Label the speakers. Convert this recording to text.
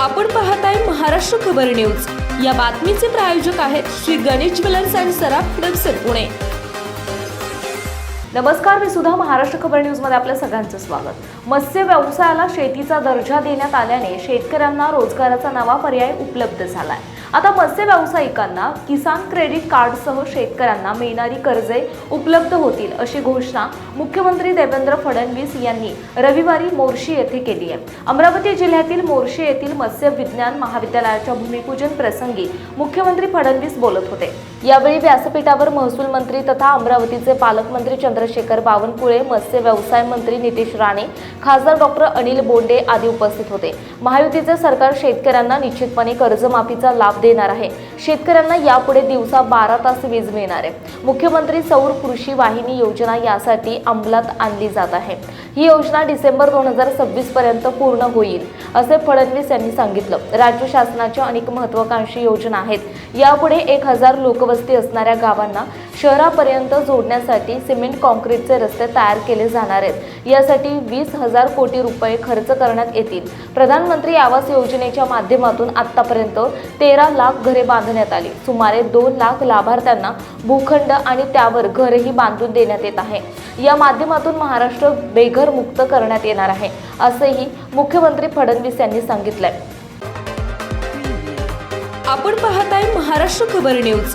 Speaker 1: आपण पाहताय महाराष्ट्र खबर न्यूज. या बातमीचे प्रायोजक आहेत श्री गणेश ज्वेलर्स अँड सराफ हडपसर पुणे. नमस्कार मी सुद्धा महाराष्ट्र खबर न्यूजमध्ये आपल्या सगळ्यांचं स्वागत. मत्स्य व्यवसायाला शेतीचा दर्जा देण्यात आल्याने शेतकऱ्यांना रोजगाराचा नवा पर्याय उपलब्ध झालाय. आता मत्स्य व्यावसायिकांना किसान क्रेडिट कार्डसह शेतकऱ्यांना मिळणारी कर्जे उपलब्ध होतील अशी घोषणा मुख्यमंत्री देवेंद्र फडणवीस यांनी रविवारी मोर्शी येथे केली आहे. अमरावती जिल्ह्यातील मोर्शी येथील मत्स्य विज्ञान महाविद्यालयाच्या भूमिपूजन प्रसंगी मुख्यमंत्री फडणवीस बोलत होते. यावेळी व्यासपीठावर महसूल मंत्री तथा अमरावतीचे पालकमंत्री चंद्रशेखर बावनकुळे मत्स्य व्यवसाय मंत्री नितेश राणे खासदार डॉक्टर अनिल बोंडे आदी उपस्थित होते. महायुतीचे सरकार शेतकऱ्यांना निश्चितपणे कर्जमाफीचा लाभ देणार आहे. शेतकऱ्यांना यापुढे दिवसा बारा तास वीज मिळणार आहे. मुख्यमंत्री सौर कृषी वाहिनी योजना यासाठी अंमलात आणली जात आहे. ही योजना डिसेंबर दोन हजार सव्वीस पर्यंत पूर्ण होईल असे फडणवीस यांनी सांगितलं. राज्य शासनाच्या अनेक महत्वाकांक्षी योजना आहेत. यापुढे एक हजार लोकवस्ती असणाऱ्या गावांना शहरापर्यंत जोडण्यासाठी सिमेंट कॉन्क्रीटचे रस्ते तयार केले जाणार आहेत. यासाठी वीस हजार कोटी रुपये खर्च करण्यात येतील. प्रधानमंत्री आवास योजनेच्या माध्यमातून आतापर्यंत तेरा लाख घरे बांधण्यात आली. सुमारे दोन लाख लाभार्थ्यांना भूखंड आणि त्यावर घरही बांधून देण्यात येत आहे. या माध्यमातून महाराष्ट्र बेघर मुक्त करण्यात येणार आहे असेही मुख्यमंत्री फडणवीस यांनी सांगितलंय. आपण पाहताय महाराष्ट्र खबर न्यूज.